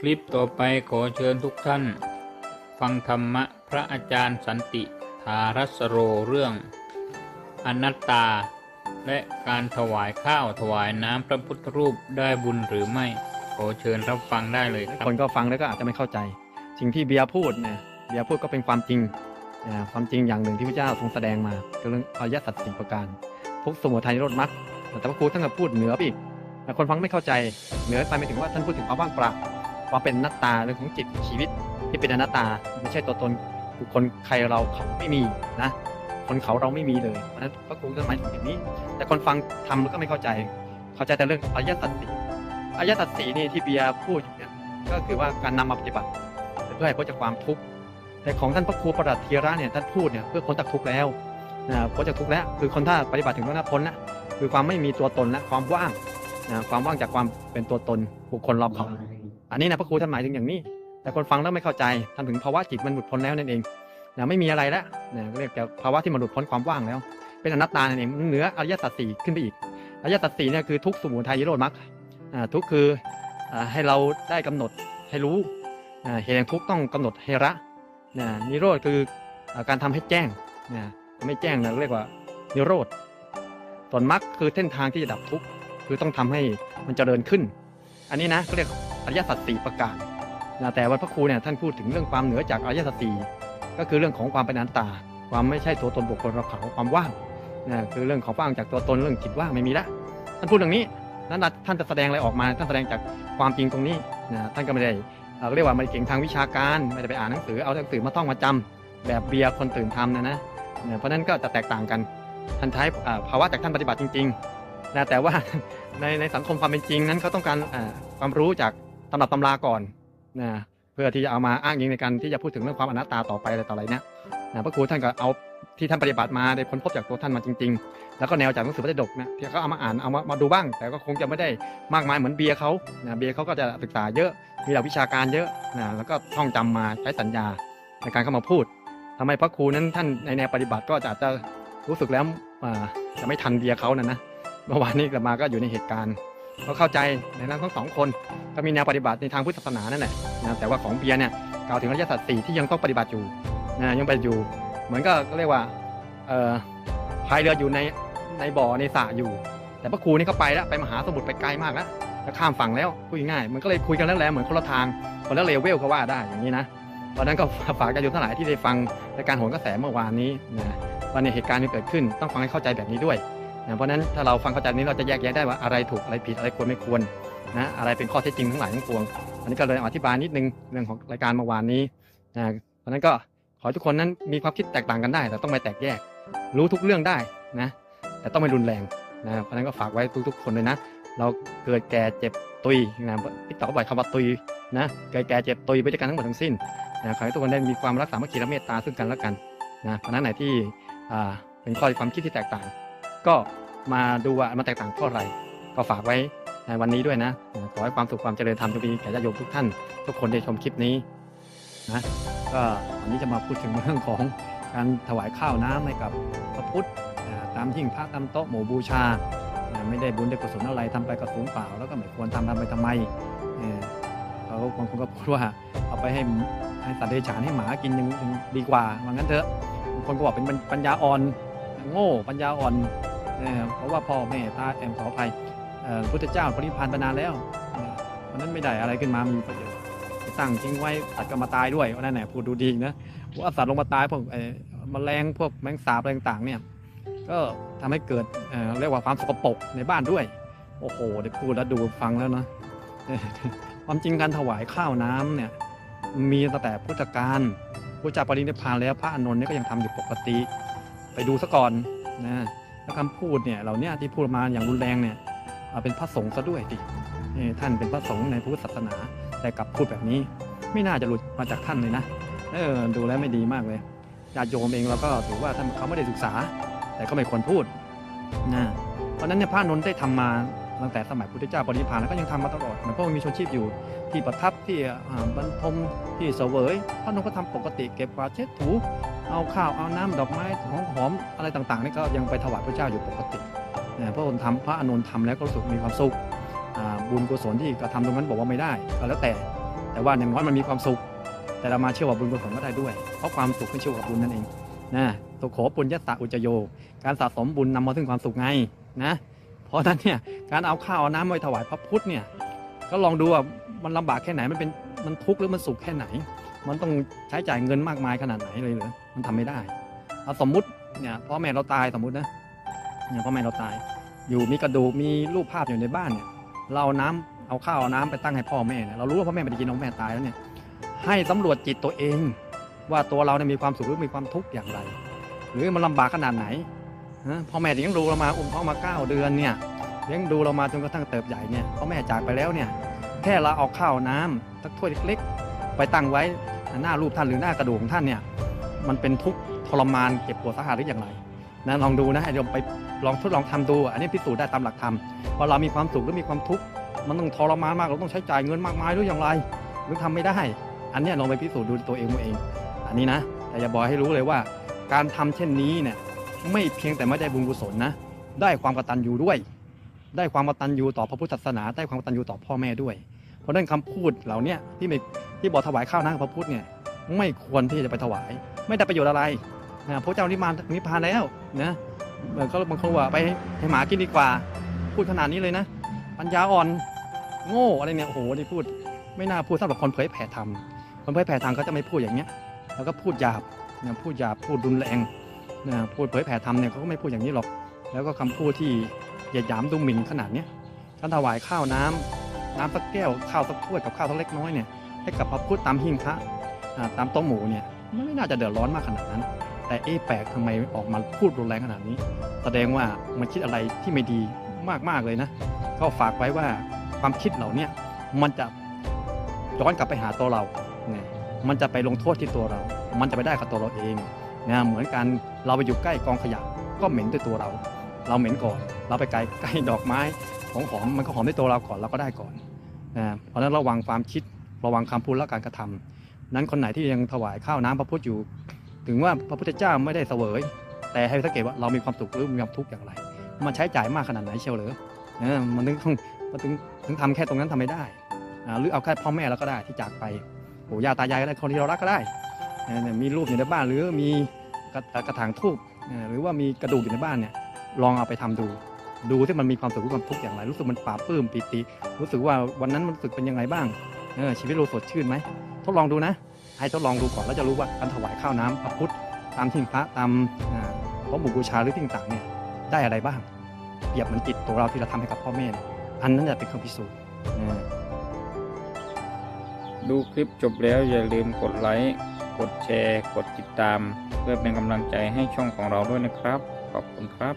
คลิปต่อไปขอเชิญทุกท่าน ฟังธรรมะพระอาจารย์สันติธารัสโรเรื่อง อนัตตา และการถวายข้าวถวายน้ำพระพุทธรูปได้บุญหรือไม่ ขอเชิญรับฟังได้เลยครับคนก็ฟังแล้วก็อาจจะไม่เข้าใจ สิ่งที่เบียร์พูดเนี่ยเบียร์พูดก็เป็นความจริงนะความจริงอย่างหนึ่งที่พระเจ้าทรงแสดงมาคือเรื่องอริยสัจสี่ประการทุกสมุทัยนิโรธมรรคแต่พระครูท่านก็พูดเหนือไปอีกแต่คนฟังไม่เข้าใจเหนือไปไม่ถึงว่าท่านพูดถึงความว่างเปล่า ว่าเป็นอนัตตาเรื่องของจิตชีวิตที่เป็นอนัตตา ไม่ใช่ตัวตนบุคคลใครเราเขาไม่มีนะ คนเขาเราไม่มีเลยเพราะฉะนั้นพระครูท่าหมายถึงอย่างนี้ แต่คนฟังทำแล้วก็ไม่เข้าใจ เข้าใจแต่เรื่องอริยสัจสี่อริยสัจสี่นี่ที่เบียร์พูดอยู่เนี่ยก็คือว่าการนำมาปฏิบัติ เพื่อให้พ้นจากความทุกข์แต่ของท่านพระครูประหลัดเทียระเนี่ยท่านพูดเนี่ยเพื่อพ้นจากทุกข์แล้วนะพ้นจากทุกข์แล้ว คือคนถ้าปฏิบัติถึงแล้วนพ้นแล้วคือความไม่มีตัวตนและความว่างนะความว่างจากความเป็นตัวตนบุคคลรอบเขา อันนี้นะพระครูท่านหมายถึงอย่างนี้ แต่คนฟังแล้วไม่เข้าใจท่านถึงภาวะจิตมันหลุดพ้นแล้วนั่นเองนะไม่มีอะไรแล้วนะเรียกแต่ภาวะที่มันหลุดพ้นความว่างแล้ว เป็นอนัตตานั่นเองมันเหนืออริยสัจสี่ขึ้นไปอีกอริยสัจสี่เนี่ยคือทุกข์สมุทัยนิโรธมรรคทุกข์คืออให้เราได้กำหนดให้รู้เหตุแห่งทุกข์ต้องกำหนดให้ละนะนิโรธคืออการทำให้แจ้งนะไม่แจ้งนะเรียกว่านิโรธส่วนมรรคคือเส้นทางที่จะดับทุกข์คือต้องทำให้มันเจริญขึ้น อันนี้นะก็เรียก อริยสัจสี่ประการนะแต่วันพระครูเนี่ยท่านพูดถึงเรื่องความเหนือจากอริยสัจสี่ก็คือเรื่องของความเป็นอนัตตา ความไม่ใช่ตัวตนบุคคลเราเขาความว่างนะคือเรื่องของว่างจากตัวตนเรื่องจิตว่างไม่มีละท่านพูดอย่างนี้นั้นท่านจะแสดงอะไรออกมา ท่านแสดงจากความจริงตรงนี้นะท่านก็ไม่ได้เราเรียกว่าไม่ได้เก่งทางวิชาการไม่ได้ไปอ่านหนังสือเอาหนังสือมาท่องมาจำแบบเบียร์คนตื่นทำนะนะเพราะฉนั้นก็จะแตกต่างกันท่านใช้ภาวะจากท่านปฏิบัติจริงๆนะแต่ว่าในในสังคมความเป็นจริงนั้นเขาต้องการความรู้จาก ตำรับตำราก่อนนะเพื่อที่จะเอามาอ้างอิงในการที่จะพูดถึงเรื่องความอนัตตาต่อไปอะไรต่ออะไรเนี่ยนะพระครูท่านก็เอาที่ท่านปฏิบัติมาได้ค้นพบจากตัวท่านมาจริง ๆ แล้วก็แนวจากหนังสือพระไตรปิฎกนะที่เขาเอามาอ่านเอามามาดูบ้าง แต่ก็คงจะไม่ได้มากมายเหมือนเบียร์เขานะเบียร์เขาก็จะศึกษาเยอะมีหลักวิชาการเยอะนะแล้วก็ท่องจำมาใช้สัญญาในการเข้ามาพูดทำให้พระครูนั้นท่านในแนวปฏิบัติก็จะอาจจะรู้สึกแล้วอ่าจะไม่ทันเบียร์เขานะนะเมื่อวานนี้กลับมาก็อยู่ในเหตุการณ์ ก็เข้าใจในนั้นทั้งสองคน ก็มีแนวปฏิบัติในทางพุทธศาสนานั่นแหละนะแต่ว่าของเบียร์เนี่ยกล่าวถึงอริยสัจสี่ที่ยังต้องปฏิบัติอยู่นะยังไปฏิบัติอยู่ เหมือนก็เรียกว่าเอ่อพายเรืออยู่ในในบ่อในสระอยู่ แต่พระครูนี่เขาไปแล้วไปมหาสมุทรไปไกลมากแล้วจะข้ามฝั่งแล้วพูดง่ายมันก็เลยคุยกันแล้วแหละเหมือนคนละทางคนละเลเวลก็ว่าได้อย่างนี้นะตอนนั้นก็ฝากกันอยู่ทั้งหลายที่ได้ฟังรายการโหนกระแสเมื่อวานนี้นะว่าในยเหตุการณ์ที่เกิดขึ้นต้องฟังให้เข้าใจแบบนี้ด้วย นะเพราะนั้นถ้าเราฟังเข้าใจนี้เราจะแยกแยะได้ว่าอะไรถูกอะไรผิดอะไรควรไม่ควรนะอะไรเป็นข้อเท็จจริงทั้งหลายทั้งปวง อันนี้ก็เลยอธิบายนิดนึงเรื่องของรายการเมื่อวานนี้นะเพราะนั้นก็ขอให้ทุกคนนั้นมีความคิดแตกต่างกันได้แต่ต้องไม่แตกแยก รู้ทุกเรื่องได้นะ แต่ต้องไม่รุนแรงนะเพราะนั้นก็ฝากไว้ทุกๆ คนเลยนะ เราเกิดแก่เจ็บตุยนะที่ต่อไปคำว่าตุยนะเกิดแก่เจ็บตุยไปด้วยกันทั้งหมดทั้งสิ้นนะขอให้ทุกคนได้มีความรักสามัคคีและเมตตาซึ่งกันและกันนะเพราะนั้นไหนที่เป็นข้อความคิดที่แตกต่าง ก็มาดูว่ามันแตกต่างเพราะอะไร ก็ฝากไว้ในวันนี้ด้วยนะ ขอให้ความสุขความเจริญธรรมจงมีแก่ญาติโยมทุกท่าน ทุกคนได้ชมคลิปนี้นะก็วันนี้จะมาพูดถึงเรื่องของการถวายข้าวน้ำให้กับพระพุทธตามหิ้งพระตามโต๊ะหมู่บูชา ไม่ได้บุญได้กุศลอะไรทำไปก็สูญเปล่า แล้วก็ไม่ควรทำทำไปทำไมเขาบางคนก็พูดว่าเอาไปให้ให้สัตว์เดรัจฉานให้หมากินยังยังดีกว่าว่างั้นเถอะบางคนก็บอกเป็นปัญญาอ่อนโง่ปัญญาอ่อน เออเพราะว่าพ่อแม่ตาแอมขออภัยพุทธเจ้าปรินิพพานไปนานแล้วเออเพราะฉะนั้นไม่ได้อะไรขึ้นมามีประโยชน์ตั้งทิ้งไว้สัตว์ก็มาตายด้วยนั่นแหละพูดดูดีนะว่าสัตว์ลงมาตายพวกเอ่อแมลงพวกแมงสาบอะไรต่างๆเนี่ยก็ทำให้เกิดเเรียกว่าความสกปรกในบ้านด้วย โอ้โหได้พูดแล้วดูฟังแล้วนะความจริงการถวายข้าวน้ำเนี่ยมีตั้งแต่พุทธกาลพระเจ้าปรินิพพานแล้วพระอานนท์เนี่ยก็ยังทำอยู่ปกติ ไปดูซะก่อนนะ แล้วคำพูดเนี่ยเหล่านี้ที่พูดมาอย่างรุนแรงเนี่ยเป็นพระสงฆ์ซะด้วยดิท่านเป็นพระสงฆ์ในพุทธศาสนา แต่กลับพูดแบบนี้ ไม่น่าจะหลุดมาจากท่านเลยนะเออดูแล้วไม่ดีมากเลยญาติโยมเองเราก็ถือว่าท่านเขาไม่ได้ศึกษา แต่ก็ไม่ควรพูดนะเพราะนั้นเนี่ยพระนนท์ได้ทำมาตั้งแต่สมัยพุทธเจ้าปรินิพานแล้วก็ยังทำมาตลอดเหมือนพวกมีชนชีพอยู่ที่ประทับที่บรรทมที่เสวยพระนนท์ก็ทำปกติเก็บกวาดเช็ดถู เอาข้าวเอาน้ำดอกไม้ของหอมอะไรต่างๆนี่ก็ยังไปถวายพระเจ้าอยู่ปกตินะพระองค์ทำพระอานนทำแล้วก็รู้สึกมีความสุขบุญกุศลที่กระทำตรงนั้นบอกว่าไม่ได้ก็แล้วแต่ แต่ว่าอย่างน้อยมันมีความสุข แต่เรามาเชื่อว่าบุญกุศลก็ได้ด้วย เพราะความสุขขึ้นชื่อกับบุญนั่นเองนะสุโขปุญญสะอุจโย การสะสมบุญนำมาถึงความสุขไงนะเพราะฉะนั้นเนี่ยการเอาข้าวเอาน้ำมาถวายพระพุทธเนี่ยก็ลองดูว่ามันลำบากแค่ไหนมันเป็นมันทุกข์หรือมันสุขแค่ไหน มันต้องใช้จ่ายเงินมากมายขนาดไหนเลยเหรอมันทำไม่ได้เอาสมมุติเนี่ยพ่อแม่เราตายสมมุตินะเนี่ยพ่อแม่เราตาย อยู่มีกระดูกมีรูปภาพอยู่ในบ้านเนี่ยเราน้ำเอาข้าวเอาน้ำไปตั้งให้พ่อแม่เนี่ยเรารู้ว่าพ่อแม่ไม่ได้กินน้องแม่ตายแล้วเนี่ยให้สำรวจจิตตัวเอง ว่าตัวเราเนี่ยมีความสุขหรือมีความทุกข์อย่างไร หรือมันลำบากขนาดไหนพ่อแม่เลี้ยงดูเรามาอุ้มท้องมาเก้าเดือนเนี่ยเลี้ยงดูเรามาจนกระทั่งเติบใหญ่เนี่ยพ่อแม่จากไปแล้วเนี่ยแค่เราเอาข้าวน้ำสักถ้วยเล็ก ๆ ไปตั้งไว้ หน้ารูปท่านหรือหน้ากระดูกของท่านเนี่ยมันเป็นทุกข์ทรมานเจ็บปวดสาหัสหรืออย่างไรนะลองดูนะให้เราไปลองทดลองทำดู อันนี้พิสูจน์ได้ตามหลักธรรมว่าเรามีความสุขหรือมีความทุกข์มันต้องทรมานมากเราต้องใช้จ่ายเงินมากมายหรืออย่างไร หรือทำไม่ได้ อันนี้ลองไปพิสูจน์ดูตัวเองตัวเอง อันนี้นะ แต่อย่าบอกให้รู้เลยว่า การทำเช่นนี้เนี่ยไม่เพียงแต่ไม่ได้บุญกุศลนะ ได้ความกตัญญูด้วย ได้ความกตัญญูต่อพระพุทธศาสนา ได้ความกตัญญูต่อพ่อแม่ด้วย เพราะนั้นคำพูดเหล่านี้ที่ไม่ ที่บอกถวายข้าวน้าพระพุทธเนี่ยไม่ควรที่จะไปถวาย ไม่ได้ประโยชน์อะไรนะพระเจ้านิพพานนิพพานแล้วนะก็บางคนว่าไปให้หมากินดีกว่า พูดขนาดนี้เลยนะ ปัญญาอ่อนโง่อะไรเนี่ยโอ้โหนี่พูด ไม่น่าพูดสำหรับคนเผยแผ่ธรรมคนเผยแผ่ธรรมเขาจะไม่พูดอย่างเนี้ย แล้วก็พูดหยาบนะพูดหยาบพูดรุนแรงนะพูดเผยแผ่ธรรมเนี่ยเขาก็ไม่พูดอย่างนี้หรอก แล้วก็คำพูดที่หยียดหยามดูหมิ่นขนาดเนี้ยการถวายข้าวน้ำน้ำสักแก้วข้าวสักถ้วยกับข้าวสักเล็กน้อยเนี่ย ให้กับพระพุทธตามหิ้งพระตามโต๊ะหมูเนี่ยมันไม่น่าจะเดือดร้อนมากขนาดนั้น แต่เอ๊ะแปลกทำไมออกมาพูดรุนแรงขนาดนี้ แสดงว่ามันคิดอะไรที่ไม่ดีมากๆเลยนะ ก็ฝากไว้ว่าความคิดเหล่านี้มันจะย้อนกลับไปหาตัวเราเนี่ยมันจะไปลงโทษที่ตัวเรา มันจะไปได้กับตัวเราเองนะเหมือนกันเราไปอยู่ใกล้กองขยะก็เหม็นด้วยตัวเรา เราเหม็นก่อน เราไปใกลใกล้ดอกไม้ของหอมมันก็หอมด้วยตัวเราก่อนเราก็ได้ก่อนนะเพราะนั้นระวังความคิด ระวังคำพูดและการกระทำนั้นคนไหนที่ยังถวายข้าวน้ำพระพุทธอยู่ ถึงว่าพระพุทธเจ้าไม่ได้เสวย แต่ให้สังเกตว่าเรามีความสุขหรือมีความทุกข์อย่างไร มันใช้จ่ายมากขนาดไหนเชียวหรอเออมันถึงต้องมันถึงถึงทำแค่ตรงนั้นทำไม่ได้อ่าหรือเอาแค่พ่อแม่เราก็ได้ที่จากไปปู่ย่าตายายก็ได้คนที่เรารักก็ได้เนี่ยมีรูปอยู่ในบ้านหรือมีกระกระถางทูบเออหรือว่ามีกระดูกอยู่ในบ้านเนี่ยลองเอาไปทำดูดูที่มันมีความสุขหรือความทุกข์อย่างไร รู้สึกมันปลาบปลื้มปิติ รู้สึกว่าวันนั้นมันรู้สึกเป็นยังไงบ้าง เออชีวิตเราสดชื่นไหมทดลองดูนะให้ทดลองดูก่อนแล้วจะรู้ว่าการถวายข้าวน้ำพระพุทธตามทิ้งพระตามพระบุบูชาหรือทิ้งต่างเนี่ยได้อะไรบ้างเปรียบเหมือนจิตตัวเราที่เราทำให้กับพ่อแม่อันนั้นจะเป็นเครื่องพิสูจน์ดูคลิปจบแล้วอย่าลืมกดไลค์กดแชร์ กดติดตาม เพื่อเป็นกำลังใจให้ช่องของเราด้วยนะครับ ขอบคุณครับ